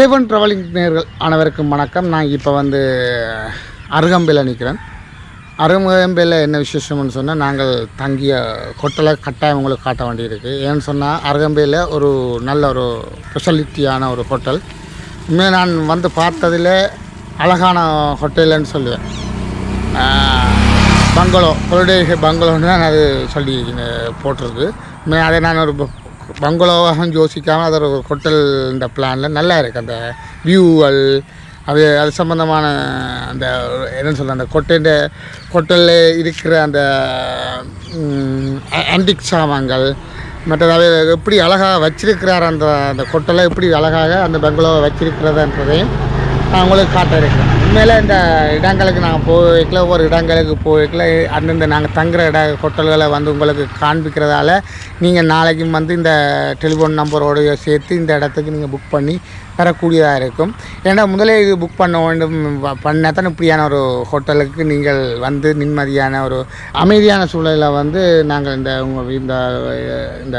A1 travelling நேர்கள் அனைவருக்கும் வணக்கம். நான் இப்போ வந்து அருகம்பையில் நிற்கிறேன் அருகம்பையில் என்ன விசேஷம்னு சொன்னால் நாங்கள் தங்கிய ஹோட்டலை கட்டாயம் உங்களுக்கு காட்ட வேண்டியிருக்கு. ஏன்னு சொன்னால் அருகம்பையில் ஒரு நல்ல ஒரு ஸ்பெஷலிட்டியான ஒரு ஹோட்டல் உண்மையாக நான் வந்து பார்த்ததில் அழகான ஹோட்டல்னு சொல்லுவேன். பங்களோ ஹொலிடே பங்களோன்னு தான் அது சொல்லி போட்டிருக்கு. உண்மையா அதை நான் ஒரு பங்களோவாகவும் யோசிக்காமல் அதில் ஒரு ஹோட்டல் இந்த பிளானில் நல்லா இருக்குது அந்த வியூவல் அது அது சம்மந்தமான அந்த என்னென்னு சொல்ல அந்த கொட்டைண்ட ஹோட்டலில் இருக்கிற அந்த ஆன்டிக் சாமான்கள் மற்றது எப்படி அழகாக வச்சிருக்கிறார் அந்த அந்த கொட்டலை எப்படி அழகாக அந்த பங்களோவை வச்சிருக்கிறதுன்றதையும் உங்களுக்கு காட்ட உண்மையில் இந்த இடங்களுக்கு நாங்கள் போய்க்கல ஒவ்வொரு இடங்களுக்கு போய்க்கல அந்தந்த நாங்கள் தங்குற இட ஹோட்டல்களை வந்து உங்களுக்கு காண்பிக்கிறதால நீங்கள் நாளைக்கும் வந்து இந்த டெலிஃபோன் நம்பரோட சேர்த்து இந்த இடத்துக்கு நீங்கள் புக் பண்ணி வரக்கூடியதாக இருக்கும். ஏன்னா முதலே இது புக் பண்ண வேண்டும் பண்ணால் தான் இப்படியான ஒரு ஹோட்டலுக்கு நீங்கள் வந்து நிம்மதியான ஒரு அமைதியான சூழலில் வந்து நாங்கள் இந்த உங்கள் இந்த இந்த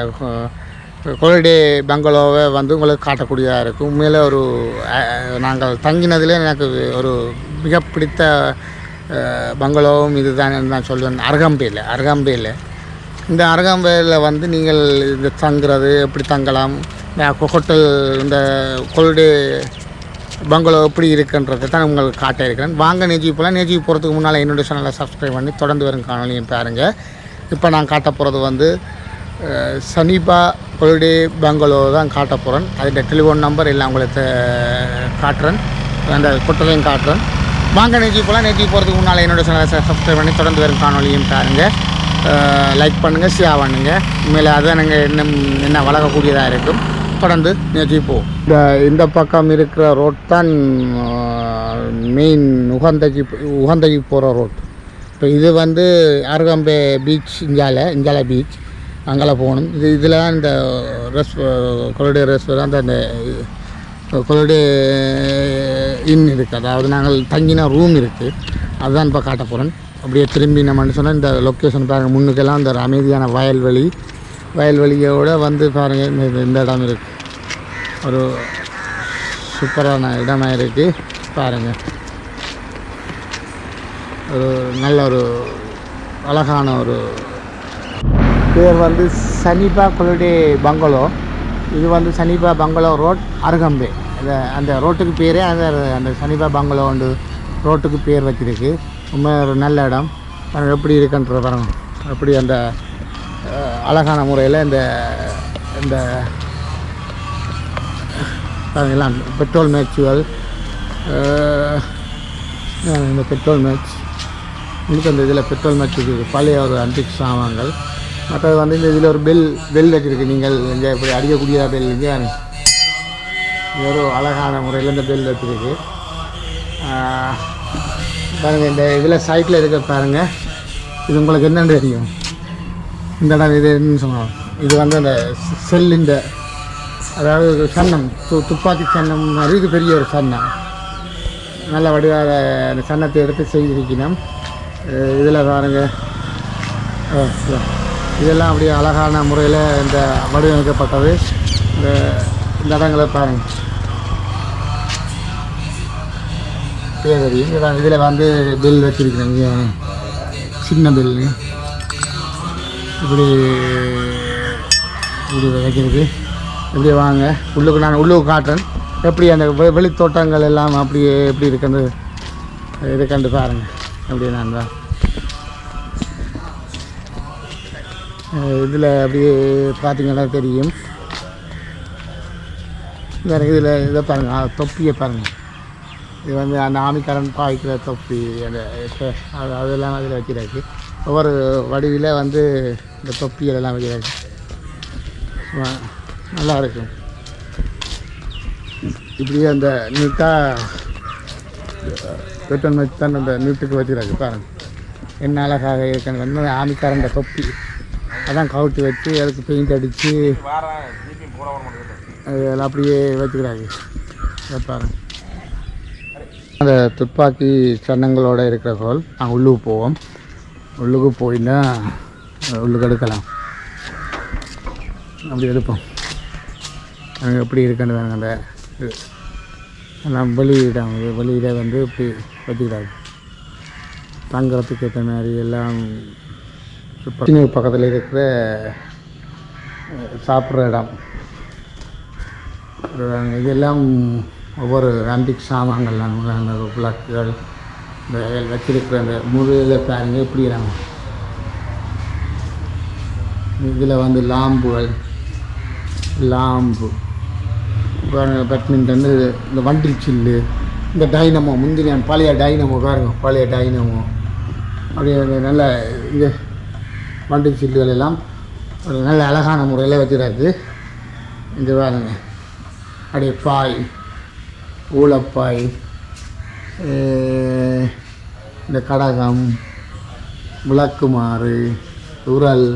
ஹோலிடே பெங்களோவை வந்து உங்களுக்கு காட்டக்கூடியதாக இருக்கும். உண்மையில் ஒரு நாங்கள் தங்கினதுலேயே எனக்கு ஒரு மிக பிடித்த பங்களோவும் இதுதான் நான் சொல்லுவேன் அருகம்பையில் அருகம்பையில் இந்த அருகம்பையில் வந்து நீங்கள் இந்த தங்குறது எப்படி தங்கலாம் ஹோட்டல் இந்த ஹோலிடே பங்களோ எப்படி இருக்குன்றதை தான் உங்களுக்கு காட்ட இருக்கிறேன். வாங்க நேஜி போகலாம். நேஜி போகிறதுக்கு முன்னால் என்னுடைய சேனலை சப்ஸ்கிரைப் பண்ணி தொடர்ந்து வரும் காணொலியும் பாருங்கள் இப்போ நான் காட்ட போகிறது வந்து சனீபா ஹோலிடே பெங்களூர் தான் காட்ட போகிறேன் அதில் டெலிஃபோன் நம்பர் எல்லாம் உங்களுக்கு காட்டுறேன். அந்த குட்டலையும் காட்டுறேன். வாங்க நேற்றி போகலாம். நேற்றி போகிறதுக்கு முன்னால் என்னோட சேனலை சப்ஸ்கிரைப் பண்ணி தொடர்ந்து வரும் காணொலியும் பாருங்கள் லைக் பண்ணுங்கள் ஷேர் பண்ணுங்கள் உண்மையில் அதுதான் நாங்கள் இன்னும் என்ன வளரக்கூடியதாக இருக்கும். தொடர்ந்து நேற்றி போகும் இந்த இந்த பக்கம் இருக்கிற ரோட் தான் மெயின் உகந்தைக்கு உகந்தைக்கு போகிற ரோட் இப்போ இது வந்து அருகம்பே பீச் இஞ்சால இஞ்சால பீச் அங்கே போகணும். இது இதில் தான் இந்த ரெஸ் கொலடே ரெஸ்டாரண்ட் அந்த கொலடே இன் இருக்குது அதாவது நாங்கள் தங்கின ரூம் இருக்குது அதுதான் இப்போ காட்ட போகிறேன் அப்படியே திரும்பி நம்ம சொன்னால் இந்த லொக்கேஷன் பாருங்கள் முன்னுக்கெல்லாம் இந்த ஒரு அமைதியான வயல்வெளி வயல்வெளியோடு வந்து பாருங்கள் இந்த இந்த இடம் இருக்குது ஒரு சூப்பரான இடமாக இருக்குது பாருங்கள் ஒரு நல்ல ஒரு அழகான ஒரு பேர் வந்து சனிபா கொலுடே பங்களோ. இது வந்து சனிபா பங்களோ ரோட் அருகம்பே. அந்த அந்த ரோட்டுக்கு பேரே அந்த அந்த சனிபா பங்களோ வந்து ரோட்டுக்கு பேர் வச்சிருக்கு. ரொம்ப ஒரு நல்ல இடம். எப்படி இருக்குன்ற பாருங்க. எப்படி அந்த அழகான முறையில் இந்த இந்த பாருங்களா பெட்ரோல் மேட்சுவல் இந்த பெட்ரோல் மேட்ச். இன்னும் அந்த இதில் பெட்ரோல் மேட்ச் இருக்குது. பழைய ஒரு அன்டிக் சாமான்கள். மற்றது வந்து இந்த இதில் ஒரு பெல் பெல் வச்சுருக்கு. நீங்கள் இங்கே இப்படி அடிக்கக்கூடிய பெல் இங்கே. இது ஒரு அழகான முறையில் இந்த பெல் வச்சுருக்கு. பாருங்கள் இந்த இதில் சைட்டில் இருக்க பாருங்கள் இது உங்களுக்கு என்னன்னு தெரியும். இந்த இடம் இது என்னன்னு சொன்னோம். இது வந்து அந்த செல்லிந்த அதாவது ஒரு சன்னம் து துப்பாக்கி சன்னம் மாதிரி இது பெரிய ஒரு சன்னம். நல்ல வடிவாக அந்த சன்னத்தை எடுத்து செய்திருக்கணும். இதில் பாருங்கள் அஹ் இதெல்லாம் அப்படியே அழகான முறையில் இந்த வடிவமைக்கப்பட்டது. இந்த இந்த இடங்களை பாருங்க தெரியும் இதான் இதில் வந்து பில் வச்சுருக்கிறேங்க சின்ன பில்லு இப்படி இப்படி வைக்கிறது. இப்படி வாங்க. உள்ளுக்கு நான் உள்ளுக்கு காட்டுறேன். எப்படி அந்த வெ- வெளித்தோட்டங்கள் எல்லாம் அப்படியே எப்படி இருக்குன்னு இதை கண்டு பாருங்கள் அப்படி நான் தான் இதில் அப்படியே பார்த்தீங்கன்னா தெரியும். வேறு இதில் இதை பாருங்கள் தொப்பியை பாருங்கள் இது வந்து அந்த ஆமிக்காரன் பாய்க்கிற தொப்பி. அந்த அது அதெல்லாம் அதில் வைக்கிறாரு. ஒவ்வொரு வடிவில் வந்து இந்த தொப்பியெல்லாம் வைக்கிறாரு. நல்லா இருக்கும். இப்படியே அந்த நீட்டாக வெட்டன் வச்சு தான் அந்த நீட்டுக்கு வச்சுருக்காரு பாருங்கள் என்ன அழகாக இருக்குன்னு வந்து ஆமிக்காரன் தொப்பி. அதான் கவுட்டி வச்சு அதுக்கு பெயிண்ட் அடித்து அதெல்லாம் அப்படியே வச்சுக்கிறாங்க இதை அந்த துப்பாக்கி சன்னங்களோட இருக்கிற ஹோல் நாங்கள் உள்ளுக்கு போவோம். உள்ளுக்கு போயின்னா உள்ளுக்கு எடுக்கலாம். அப்படி எடுப்போம். அங்கே எப்படி இருக்குன்னு அந்த இது. எல்லாம் வெளியிடம் இது வெளியிட வந்து இப்படி வச்சுக்கிறாங்க தங்குறதுக்கு ஏற்ற மாதிரி எல்லாம் பக்கத்தில் பக்கத்தில் இருக்கிற சாப்பிட்ற இடம். இதெல்லாம் ஒவ்வொரு ஆன்டிக் சாமான்கள்லாம் அந்த விளக்குகள் இந்த வச்சிருக்கிற அந்த முழுதில் பாருங்க எப்படி இதில் வந்து லாம்புகள் லாம்பு. பேட்மிண்டன் இந்த வண்டி சில்லு இந்த டைனமோ முந்தின பழைய டைனமோ பாருங்க பழைய டைனமோ அப்படியே நல்ல இந்த வண்டி சீட்டுகள் எல்லாம் ஒரு நல்ல அழகான முறையில் வச்சுருக்கு இந்த பாருங்க. அப்படியே பாய் ஊலப்பாய் இந்த கடகம் விளக்குமாறு உரல்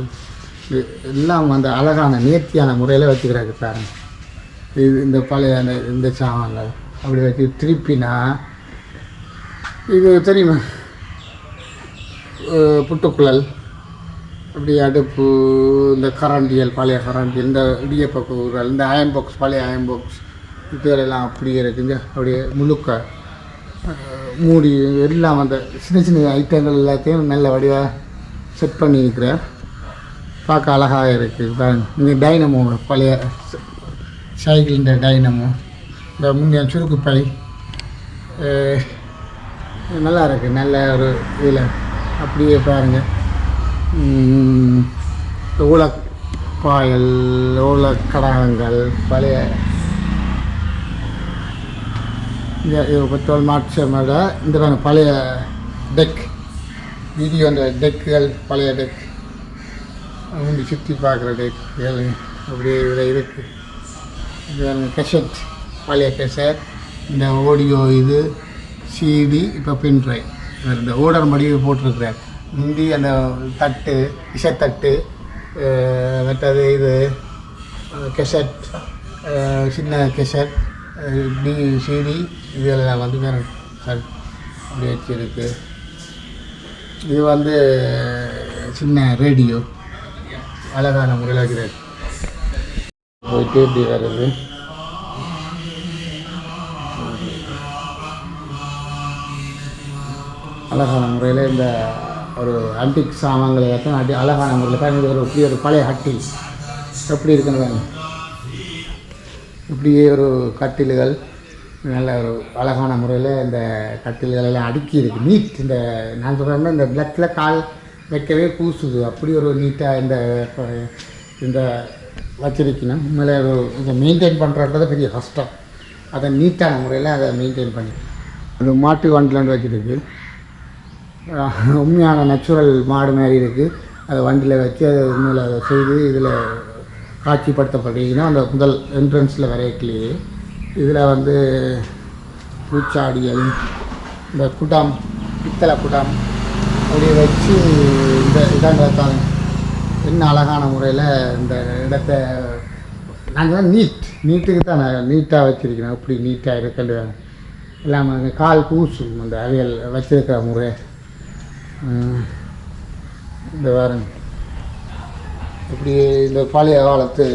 இது எல்லாம் அந்த அழகான நேர்த்தியான முறையில் வச்சுக்கிறாங்க பாருங்க. இது இந்த பழைய அந்த இந்த சாமான்கள். அப்படி வச்சு திருப்பினா இது தெரியுமா? புட்டுக்குழல். அப்படி அடுப்பு இந்த கரண்டியல் பழைய கரண்டியல் இந்த இடியப்ப கூறுகள் இந்த அயன் பாக்ஸ் பழைய அயன் பாக்ஸ் இதெல்லாம் அப்படியே இருக்குங்க. அப்படியே முழுக்க மூடி எல்லாம் அந்த சின்ன சின்ன ஐட்டங்கள் எல்லாத்தையும் நல்ல வடிவாக செட் பண்ணியிருக்கிறேன் பார்க்க அழகாக இருக்குது பாருங்க இங்கே டைனமோ பழைய சைக்கிளின் டைனமோ இந்த முந்தைய சுருக்கு பை. நல்லா இருக்குது நல்ல ஒரு இதில். அப்படியே பாருங்கள் ஊழப்பாயல் ஊழக்கடகங்கள் பழைய இந்த பெட்ரோல் மாற்றமோட இந்த பாருங்க பழைய டெக் வீடியோ அந்த டெக்குகள் பழைய டெக் அவங்க சுற்றி பார்க்குற டெக்குகள் அப்படியே இதில் இருக்குது இது கெசட் பழைய கெசட் இந்த ஆடியோ இது சிடி இப்போ பின் ட்ரைவ் இந்த ஓடர் மடிவு போட்டிருக்கிறார். முந்தி அந்த தட்டு இசைத்தட்டு மற்றது இது கெசட் சின்ன கெசட் டி சிடி இதெல்லாம் வந்து வேறு சார் அப்படி வச்சுருக்கு. இது வந்து சின்ன ரேடியோ அழகான முறையில் போயிட்டு இப்படி வருது அழகான முறையில் இந்த ஒரு ஆன்டிக் சாமான்களை ஏற்ற அடி அழகான முறையில் பாருங்க ஒரு இப்படி ஒரு பழைய ஹட்டில் எப்படி இருக்குன்னு பாருங்க. இப்படியே ஒரு கட்டில்கள் நல்ல ஒரு அழகான முறையில் இந்த கட்டில்கள் எல்லாம் அடுக்கி இருக்குது நீட் இந்த நான் சொல்கிறேன்னா இந்த பிளக்கில் கால் வைக்கவே கூசுது. அப்படி ஒரு நீட்டாக இந்த இந்த வச்சிருக்கணும் உண்மையில ஒரு இதை மெயின்டைன் பண்ணுறது பெரிய கஷ்டம். அதை நீட்டான முறையில் அதை மெயின்டைன் பண்ணி அது மாட்டு வண்டிலாண்டு வச்சுருக்கு. உண்மையான நேச்சுரல் மாடு மாதிரி இருக்குது அதை வண்டியில் வச்சு அதை உண்மையில் அதை செய்து இதில் காட்சிப்படுத்தப்படுறீங்கன்னா அந்த முதல் என்ட்ரன்ஸில் வரைக்கலையே இதில் வந்து பூச்சாடிகள் இந்த குடம் பித்தளை குடம் அப்படி வச்சு இந்த இதாங்க என்ன அழகான முறையில் இந்த இடத்த நாங்கள் நீட் நீட்டுக்கு தான் நான் நீட்டாக வச்சுருக்கிறேன் அப்படி நீட்டாக இருக்கிறது எல்லாமே கால் கூசும் அந்த அவியல் வச்சுருக்கிற முறை. இந்த வாரம். இப்படி இந்த பழைய காலத்து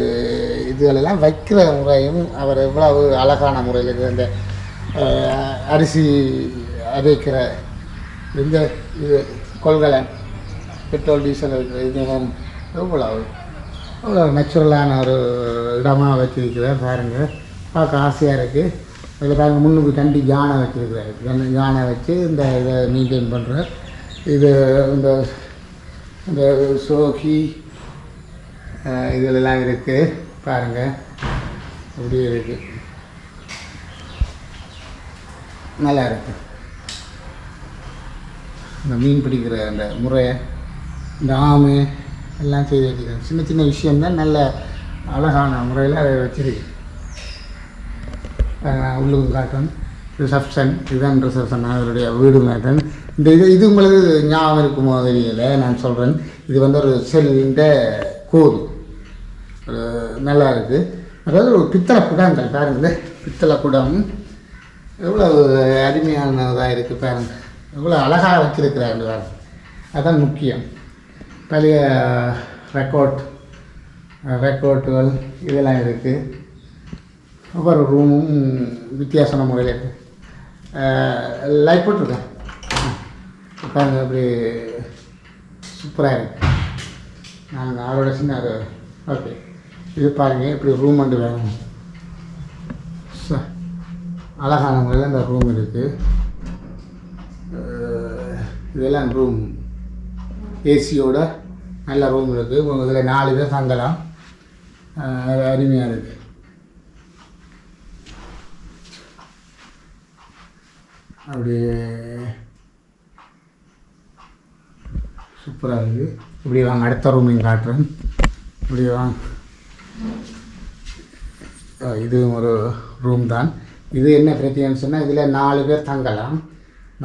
இதுகளெல்லாம் வைக்கிற முறையும் அவர் எவ்வளவு அழகான முறையில் இருக்குது இந்த அரிசி அரைக்கிற இந்த இது கொள்கலை பெட்ரோல் டீசல் இருக்கிற எவ்வளவு அவ்வளோ நேச்சுரலான ஒரு இடமாக வச்சுருக்கிறார் பாருங்கள் பார்க்க ஆசையாக இருக்குது அதில் பாருங்கள் முன்னுக்கு தண்டி யானை வச்சுருக்கிறார். யானை- யானை வச்சு இந்த இதை மெயின்டைன் பண்ணுறார் இது இந்த இந்த சோகி இதிலெல்லாம் இருக்குது பாருங்கள் அப்படியே இருக்குது நல்லா இருக்கு. இந்த மீன் பிடிக்கிற அந்த முறை இந்த எல்லாம் செய்து வச்சுருக்காங்க. சின்ன சின்ன விஷயந்தான் நல்ல அழகான முறையில் அதை வச்சிருக்கு. உள்ளுக்கும் உள்ளுக்கு காட்டன் ரிசப்ஷன் இதுதான் ரிசப்ஷன் அவருடைய வீடு மேட்டன். இந்த இது இது உங்களுக்கு ஞாபகம் இருக்குமோ தெரியல நான் சொல்கிறேன் இது வந்து ஒரு செல்லின்ற கூறு. ஒரு நல்லா இருக்குது அதாவது ஒரு பித்தளை குடங்கள் பாருங்கள் பித்தளை குடம். எவ்வளோ அருமையானதாக இருக்குது பாருங்க. எவ்வளோ அழகாக வச்சுருக்கிறாங்க பாருங்க. அதுதான் முக்கியம். பழைய ரெக்கார்ட் ரெக்கார்டுகள் இதெல்லாம் இருக்குது ஒவ்வொரு ரூமும் வித்தியாசமான முறையில் இருக்குது லைட் போட்டிருக்கேன் பாருங்க அப்படி சூப்பராக இருக்கு. நான் அதோட சின்ன அது ஓகே இது பாருங்கள் இப்படி ரூம் வந்து வேணும். ச, அழகான முறையில் இந்த ரூம் இருக்குது இதெல்லாம் ரூம் ஏசியோட நல்ல ரூம் இருக்குது இதில் நாலு பேர் தங்கலாம். அருமையாக இருக்குது அப்படியே சூப்பராக இருக்குது இப்படி வாங்க அடுத்த ரூமையும் காட்டுறேன். இப்படி வாங்க. இது இதுவும் ஒரு ரூம் தான். இது என்ன பிரச்சனைன்னு சொன்னால் இதில் நாலு பேர் தங்கலாம்.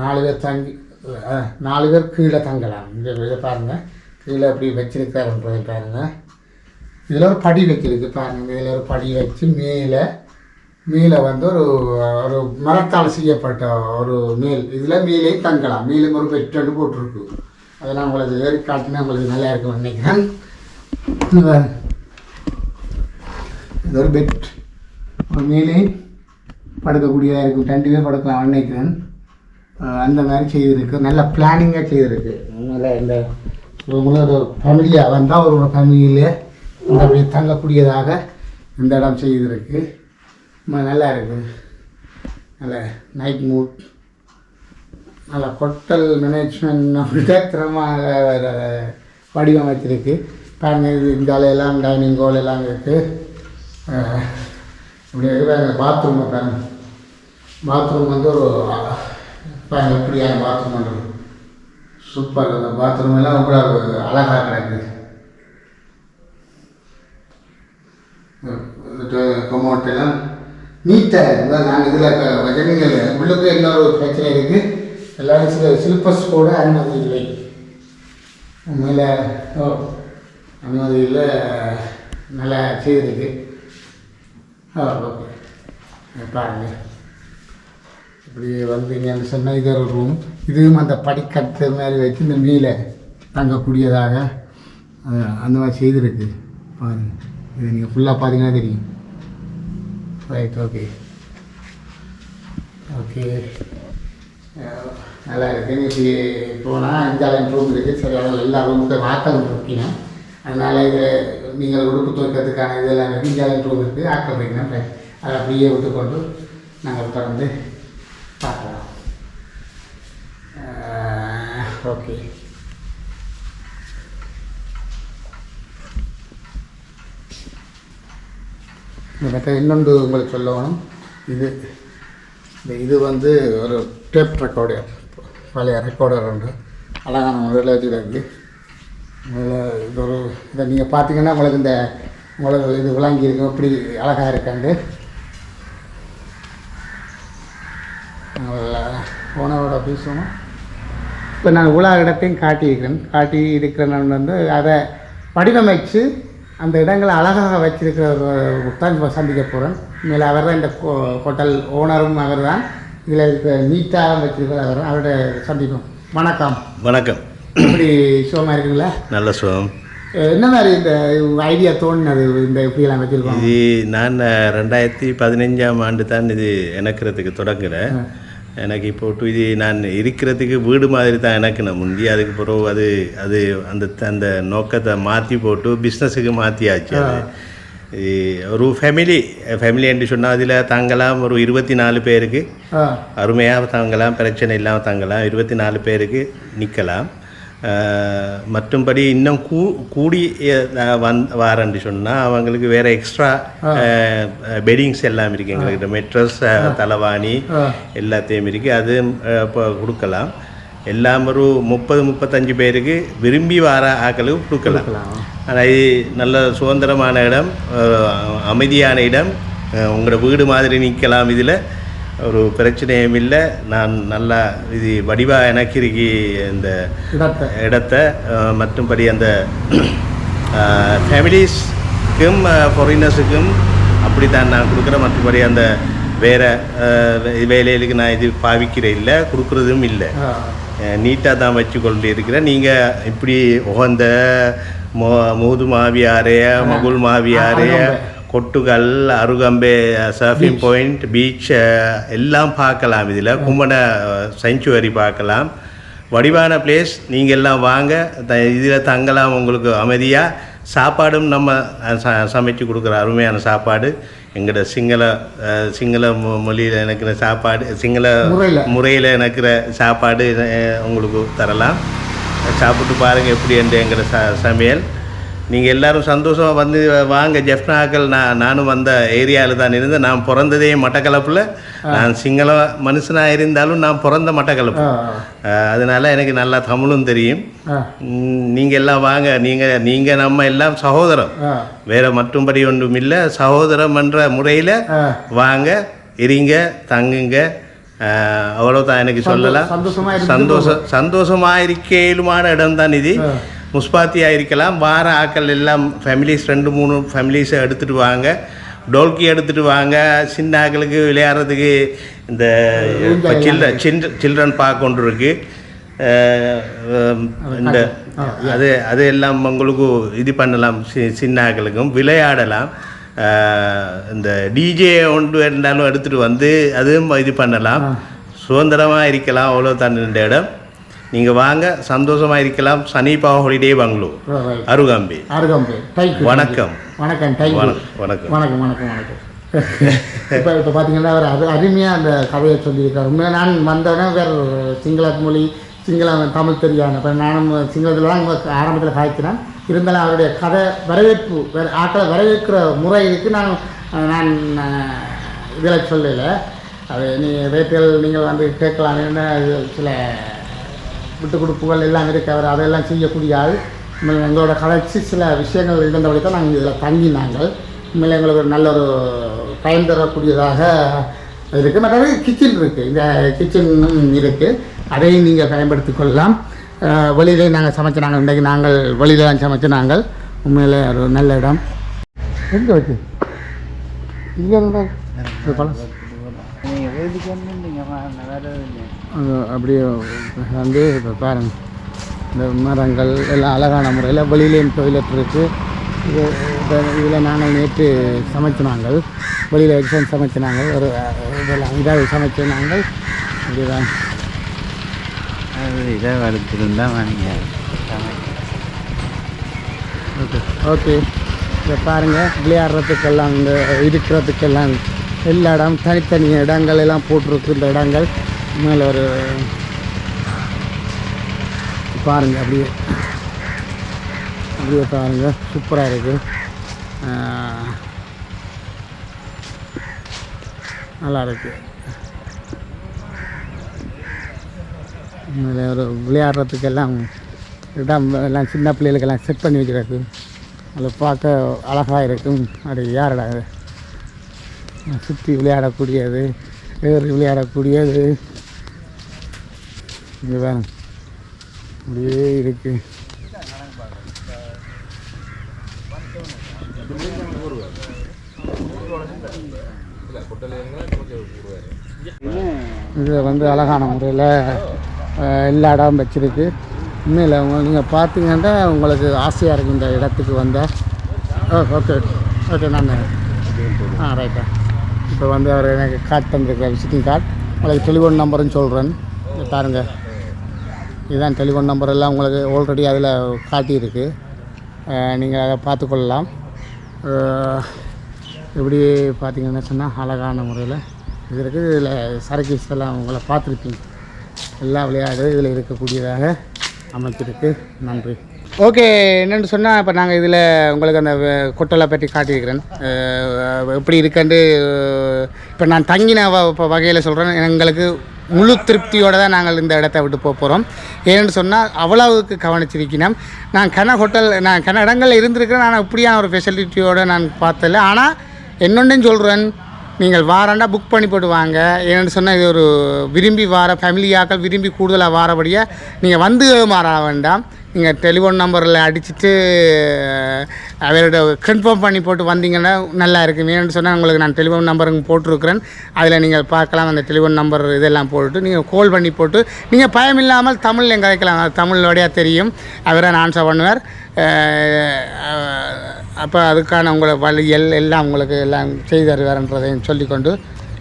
நாலு பேர் தங்கி நாலு பேர் கீழே தங்கலாம். இந்த இதை பாருங்கள் கீழே அப்படி வச்சிருக்காருன்றதை பாருங்கள் இதில் ஒரு படி வச்சிருக்கு பாருங்கள் இதில் ஒரு படி வச்சு மேலே மீலை வந்து ஒரு ஒரு மரத்தால் செய்யப்பட்ட ஒரு மீல் இதில் மீலையும் தங்கலாம். மீலும் ஒரு பெட்ரோடு போட்டிருக்கு. அதெல்லாம் உங்களுக்கு ஏறி காட்டினா உங்களுக்கு நல்லா இருக்கும் நினைக்கிறேன். இது ஒரு பெட் ஒரு மேலே படுக்கக்கூடியதாக இருக்கும். ரெண்டு பேர் படுக்கலாம் நினைக்கிறேன். அந்த மாதிரி செய்திருக்கு. நல்ல பிளானிங்காக செய்திருக்கு. நல்ல இந்த ஒரு ஃபேமிலியாக வந்தால் ஒரு ஃபேமிலியிலே இந்த அப்படி தங்கக்கூடியதாக இந்த இடம் செய்திருக்கு. நல்லா இருக்குது நல்ல நைட் மூட் நல்ல ஹோட்டல் மேனேஜ்மெண்ட் விதத்திரமாக வடிவமைச்சிருக்கு பாருங்கள் இது இந்த எல்லாம் டைனிங் ஹால் எல்லாம் இருக்குது இப்படி இருக்கிற பாத்ரூம் பாருங்க. பாத்ரூம் வந்து ஒரு பாருங்கள் எப்படியான பாத்ரூம் பண்ணுறது சூப்பர் அந்த பாத்ரூம் எல்லாம் ரொம்ப அழகாக கிடக்குது கொமோட் நீட்டாக நான் நாங்கள் இதில் வஜனங்கள் உள்ளுக்கு இன்னொரு பிரச்சனை இருக்குது எல்லாரும் சில சில்பஸ் கூட அனுமதி இல்லை. உண்மையில் ஓ அனுமதி இல்லை. நல்லா செய்திருக்கு ஆ ஓகே. பாருங்க. இப்படி வந்தீங்கன்னு சொன்னால் இது ஒரு ரூம் இதுவும் அந்த படிக்கட்டு மாதிரி வச்சு இந்த மீலை தங்கக்கூடியதாக அந்த மாதிரி செய்திருக்கு பாருங்கள் இது நீங்கள் ஃபுல்லாக பார்த்தீங்கன்னா தெரியும். ரைட் ஓகே ஓகே நல்லா இருக்கு. இன்னைக்கு போனால் அஞ்சாயிரம் ரூம் இருக்குது சரி அதில் எல்லா ரூமுக்கும் ஆக்கம் இருக்கீங்க அதனால் இது நீங்கள் உடுப்பு துவைக்கிறதுக்கான இதெல்லாம் இருக்குது அஞ்சாயிரம் ரூம் இருக்குது ஆக்கம் வைக்கணும் அதை அப்படியே விட்டுக்கொண்டு நாங்கள் தொடர்ந்து பார்க்கலாம். ஓகே மற்ற இன்னொன்று உங்களுக்கு சொல்லணும். இது இந்த இது வந்து ஒரு டேப் ரெக்கார்டர் பழைய ரெக்கார்டர் உண்டு அழகான முறையில் வச்சுருக்கு. இது ஒரு இதை நீங்கள் பார்த்தீங்கன்னா உங்களுக்கு இந்த உங்களுக்கு இது விளங்கி இருக்கும் இப்படி அழகாக இருக்காண்டு. ஓனரோட பேசுவோம். இப்போ நான் உலா இடத்தையும் காட்டியிருக்கிறேன். காட்டி இருக்கிறேன் வந்து அதை வடிவமைச்சு அந்த இடங்களை அழகாக வச்சிருக்கிற தான் இப்போ சந்திக்க போகிறேன் மேலே அவர் தான் இந்த ஹோட்டல் ஓனரும் அவர் தான் இதில் இருக்க நீட்டாக வச்சிருக்கிற அவர் அவரோட சந்திப்போம். வணக்கம். வணக்கம். இப்படி சுகமாக இருக்குங்களா? நல்ல சுகம். என்ன மாதிரி இந்த ஐடியா தோணுனது இந்த இப்படியெல்லாம் வச்சுருக்கோம்? இது நான் ரெண்டாயிரத்தி பதினஞ்சாம் ஆண்டு தான் இது இணக்கிறதுக்கு தொடங்குறேன். எனக்கு இப்போ இது நான் இருக்கிறதுக்கு வீடு மாதிரி தான் இணக்கினேன் முந்தி அதுக்கு பிறகு அது அது அந்த அந்த நோக்கத்தை மாற்றி போட்டு பிஸ்னஸுக்கு மாற்றியாச்சு ஒரு ஃபேமிலி ஃபேமிலி என்று சொன்னால் அதில் தங்கலாம் ஒரு இருபத்தி நாலு பேருக்கு அருமையாக தங்கலாம் பிரச்சனை இல்லாமல் தங்கலாம் இருபத்தி நாலு பேருக்கு நிற்கலாம். மற்றும்படி இன்னும் கூ கூடி வந் வாரன்னு சொன்னால் அவங்களுக்கு வேறு எக்ஸ்ட்ரா பெட்டிங்ஸ் எல்லாம் இருக்குது எங்கள்கிட்ட மெட்ரஸ் தலைவாணி எல்லாத்தையும் இருக்குது அது இப்போ கொடுக்கலாம். எல்லாம் ஒரு முப்பது முப்பத்தஞ்சு பேருக்கு விரும்பி வர ஆக்களுக்கு கொடுக்கலாம். ஆனால் இது நல்ல சுதந்திரமான இடம் அமைதியான இடம். உங்களோட வீடு மாதிரி நிற்கலாம் இதில் ஒரு பிரச்சனையும் இல்லை. நான் நல்லா இது வடிவாக எனக்கு இருக்கி இந்த இடத்தை. மற்றும்படி அந்த ஃபேமிலிஸ்க்கும் ஃபாரினர்ஸுக்கும் அப்படி தான் நான் கொடுக்குறேன். மற்றபடி அந்த வேறு வேலைகளுக்கு நான் இது பாவிக்கிறேன் இல்லை கொடுக்குறதும் இல்லை. நீட்டாக தான் வச்சு கொண்டு இருக்கிறேன் நீங்கள் இப்படி உகந்த மோ மூது மாவியாரைய மகுள் மாவியாரைய கொட்டுகள் அருகம்பே சர்ஃபிங் பாயிண்ட் பீச் எல்லாம் பார்க்கலாம் இதில். கும்பன செஞ்சுவரி பார்க்கலாம். வடிவான பிளேஸ் நீங்கள் எல்லாம் வாங்க. இதில் தங்கலாம் உங்களுக்கு அமைதியாக சாப்பாடும் நம்ம ச சமைச்சு கொடுக்குற அருமையான சாப்பாடு. எங்களோட சிங்கள சிங்கள மொ- மொழியில் எனக்கிற சாப்பாடு சிங்கள முறையில. எனக்கிற சாப்பாடு உங்களுக்கு தரலாம். சாப்பிட்டு பாருங்கள் எப்படி என்று எங்களோட ச சமையல். நீங்கள் எல்லாரும் சந்தோஷமாக வந்து வாங்க. ஜெஃப்னாக்கள் நான் நானும் வந்த ஏரியாவில் தான் இருந்தேன். நான் பிறந்ததே மட்டக்களப்பில். நான் சிங்கள மனுஷனாக இருந்தாலும் நான் பிறந்த மட்டக்களப்பு. அதனால எனக்கு நல்லா தமிழும் தெரியும். நீங்கள் எல்லாம் வாங்க. நீங்கள் நீங்கள் நம்ம எல்லாம் சகோதரம். வேற மற்றும்படி ஒன்றும் இல்லை. சகோதரம் என்ற முறையில் வாங்க இருங்க தங்குங்க. அஹ், அவ்வளவுதான் எனக்கு சொல்லலாம். சந்தோஷம் சந்தோஷமாக இருக்கையிலுமான இடம் தான் இது முஸ்பாத்தியாக இருக்கலாம் வார ஆக்கள் எல்லாம் ஃபேமிலிஸ் ரெண்டு மூணு ஃபேமிலிஸை எடுத்துகிட்டு வாங்க. டோல்கி எடுத்துகிட்டு வாங்க. சின்ன ஆக்களுக்கு விளையாடுறதுக்கு இந்த சில்ட்ரன் சில்ட்ரன் பார்க் ஒன்று இருக்குது இந்த அது அது எல்லாம் உங்களுக்கு இது பண்ணலாம். சி- சின்ன ஆக்களுக்கும் விளையாடலாம். இந்த டிஜே ஒன்று இருந்தாலும் எடுத்துகிட்டு வந்து அதுவும் இது பண்ணலாம். சுதந்திரமாக இருக்கலாம். அவ்வளோ தான் இந்த இடம். நீங்கள் வாங்க சந்தோஷமாக இருக்கலாம். சனீபா ஹாலிடே பங்களூர். அருகாம்பி. அருகம்பு. வணக்கம். வணக்கம் வணக்கம் வணக்கம். வணக்கம் வணக்கம் இப்போ இப்போ பார்த்தீங்கன்னா அவர் அது அருமையாக அந்த கதையை சொல்லியிருக்காரு. உண்மையாக நான் வந்தோடனே வேறு சிங்கள மொழி சிங்களம் தமிழ் தெரியாது. இப்போ நானும் சிங்களத்தில் தான் ஆரம்பத்தில் காய்ச்சினேன் இருந்தாலும் அவருடைய கதை வரவேற்பு வேறு ஆக்களை வரவேற்கிற முறை இருக்குது நான் நான் இதில் சொல்லலை. அது நீ ரேட்டில் நீங்கள் வந்து கேட்கலான்னு இது சில விட்டு கொடுப்புகள் எல்லாம் இருக்கு. அவர் அதெல்லாம் செய்யக்கூடிய ஆள். எங்களோட கலைச்சி சில விஷயங்கள் இருந்தபடி தான் நாங்கள் இதில் தங்கினாங்கள். உண்மையில் எங்களுக்கு ஒரு நல்ல ஒரு பயன் தரக்கூடியதாக இருக்குது மற்றது கிச்சன் இருக்குது இந்த கிச்சன் இருக்குது அதையும் நீங்கள் பயன்படுத்தி கொள்ளலாம். அஹ் நாங்கள் சமைச்சு நாங்கள் இன்றைக்கு நாங்கள் வெளியில தான் சமைச்சு நாங்கள். உண்மையில் ஒரு நல்ல இடம். எங்கே வச்சு? இங்கே இருந்தால் அது அப்படியே வந்து இப்போ பாருங்கள் இந்த மரங்கள் எல்லாம் அழகான முறையில் வெளியிலேயும் டொய்லெட் இருக்குது இது இதில் நாங்கள் நேற்று சமைச்ச நாங்கள் வெளியில் வச்சு சமைச்ச நாங்கள் ஒரு இதெல்லாம் இதாக சமைச்ச நாங்கள் இதுதான் இதை வளர்த்துருந்தா வாங்க. ஓகே ஓகே இதை பாருங்கள் விளையாடுறதுக்கெல்லாம் இந்த இருக்கிறதுக்கெல்லாம் எல்லா இடம் தனித்தனி இடங்கள் எல்லாம் போட்டிருக்கு இந்த இடங்கள். மேலே ஒரு பாருங்கள் அப்படியே அப்படியே பாருங்கள் சூப்பராக இருக்குது நல்லா இருக்குது மேலே ஒரு விளையாடுறதுக்கெல்லாம் இடம் எல்லாம் சின்ன பிள்ளைகளுக்கெல்லாம் செட் பண்ணி வைக்கிறது அதில் பார்க்க அழகாக இருக்கும். அது யாரடா சுற்றி விளையாடக்கூடியது ஏறி விளையாடக்கூடியது. இங்கே வேணும் அப்படியே இருக்கு. இது வந்து அழகான முறையில் எல்லா இடம் வச்சிருக்கு. உண்மையில் நீங்கள் பார்த்தீங்கன்னா உங்களுக்கு ஆசையாக இருக்கும் இந்த இடத்துக்கு வந்த. ஓ ஓகே ஓகே நான். ஆ ரைட்டா இப்போ வந்து அவர் எனக்கு கார்டு தந்திருக்கிற விசிட்டிங் கார்டு உங்களுக்கு டெலிஃபோன் நம்பருன்னு சொல்கிறேன் பாருங்கள் இதுதான் டெலிஃபோன் நம்பர் எல்லாம் உங்களுக்கு ஆல்ரெடி அதில் காட்டியிருக்கு. நீங்கள் அதை பார்த்துக்கொள்ளலாம். அஹ், இப்படி பார்த்தீங்கன்னா சொன்னால் அழகான முறையில் இது இருக்குது. இதில் சரக்கீஸ் எல்லாம் உங்களை பார்த்துருப்பீங்க. எல்லா விளையாடு இதில் இருக்கக்கூடியதாக அமைச்சிருக்கு. நன்றி. ஓகே என்னென்னு சொன்னால் இப்போ நாங்கள் இதில் உங்களுக்கு அந்த கொட்டலை பற்றி காட்டியிருக்கிறேன். எப்படி இருக்குன்ட்டு இப்போ நான் தங்கின வ இப்போ வகையில் சொல்கிறேன். எங்களுக்கு முழு திருப்தியோடு தான் நாங்கள் இந்த இடத்த விட்டு போக போகிறோம் ஏன்னு சொன்னால் அவ்வளவுக்கு கவனிச்சிருக்கிறோம் நான் கன ஹோட்டல் நான் கன இடங்களில் இருந்திருக்கிறேன். நான் இப்படியான ஒரு ஃபெசிலிட்டியோடு நான் பார்த்தல ஆனால் என்னொன்றும் சொல்கிறேன் நீங்கள் வாரண்டா புக் பண்ணி போட்டு வாங்க. ஏன்னு சொன்னால் இது ஒரு விரும்பி வார ஃபேமிலியாக்கள் விரும்பி கூடுதலாக வாரபடியாக நீங்கள் வந்து மாற வேண்டாம். நீங்கள் டெலிஃபோன் நம்பரில் அடிச்சுட்டு அவரோட கன்ஃபார்ம் பண்ணி போட்டு வந்தீங்கன்னா நல்லா இருக்கும். ஏன்னு சொன்னால் உங்களுக்கு நான் டெலிஃபோன் நம்பருங்க போட்டிருக்கிறேன். அதில் நீங்கள் பார்க்கலாம் அந்த டெலிஃபோன் நம்பர் இதெல்லாம் போட்டு நீங்கள் கால் பண்ணி போட்டு நீங்கள் பயம் இல்லாமல் தமிழ் எங்கே வைக்கலாம் அது தமிழ் வழியாக தெரியும். அவரை ஆன்சர் பண்ணுவார். அப்போ அதுக்கான உங்களை வழியல் எல்லாம் உங்களுக்கு எல்லாம் செய்து தருவார்ன்றதையும் சொல்லிக்கொண்டு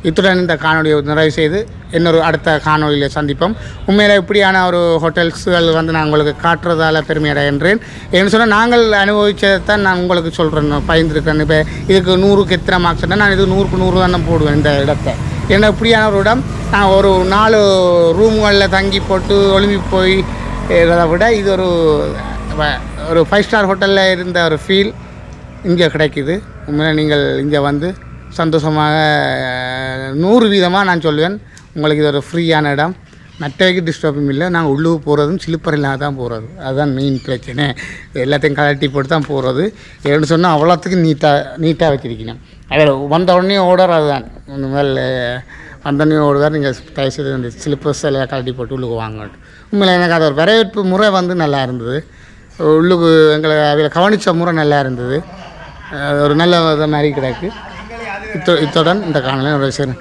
இத்துடன் இந்த காணொலியை நிறைவு செய்து இன்னொரு அடுத்த காணொலியில் சந்திப்போம். உண்மையில் இப்படியான ஒரு ஹோட்டல்ஸுகள் வந்து நான் உங்களுக்கு காட்டுறதால பெருமையடைகின்றேன் ஏன்னு சொன்னால் நாங்கள் அனுபவித்ததை தான் நான் உங்களுக்கு சொல்கிறேன் பயந்துருக்கிறேன் இப்போ இதுக்கு நூறுக்கு எத்தனை மார்க்ஸ் நான் இது நூறுக்கு நூறு தான் போடுவேன் இந்த இடத்த. ஏன்னா இப்படியான ஒரு இடம் நான் ஒரு நாலு ரூம்களில் தங்கி போட்டு ஒழுங்கி போய் இருக்கிறத விட இது ஒரு ஒரு ஃபைவ் ஸ்டார் ஹோட்டலில் இருந்த ஒரு ஃபீல் இங்கே கிடைக்குது. உண்மையாக நீங்கள் இங்கே வந்து சந்தோஷமாக நூறு வீதமாக நான் சொல்லுவேன். உங்களுக்கு இது ஒரு ஃப்ரீயான இடம். மற்றவைக்கு டிஸ்டர்பும் இல்லை. நாங்கள் உள்ளுக்கு போகிறதும் ஸ்லிப்பர் இல்லாத தான் போகிறது அதுதான் மெயின் பிரச்சனை. எல்லாத்தையும் கலட்டி போட்டு தான் போகிறது ஏன்னு சொன்னால் அவ்வளோத்துக்கு நீட்டாக நீட்டாக வச்சிருக்கணும் அதில் வந்த உடனே ஓடர் அதுதான். இந்த மேலே வந்தோடனே ஓடுவார் நீங்கள் தயவு செய்து இந்த ஸ்லிப்பர்ஸ் எல்லாம் கழட்டி போட்டு உள்ளுக்கு வாங்கணும். உண்மையில் எனக்கு அது ஒரு வரவேற்பு முறை வந்து நல்லா இருந்தது. உள்ளுக்கு எங்களை அதில் கவனித்த முறை நல்லா இருந்தது. ஒரு நல்ல இது மாதிரி கிடக்கு இத்துடன் இந்த காணொலி நிறைவு செய்கிறேன்.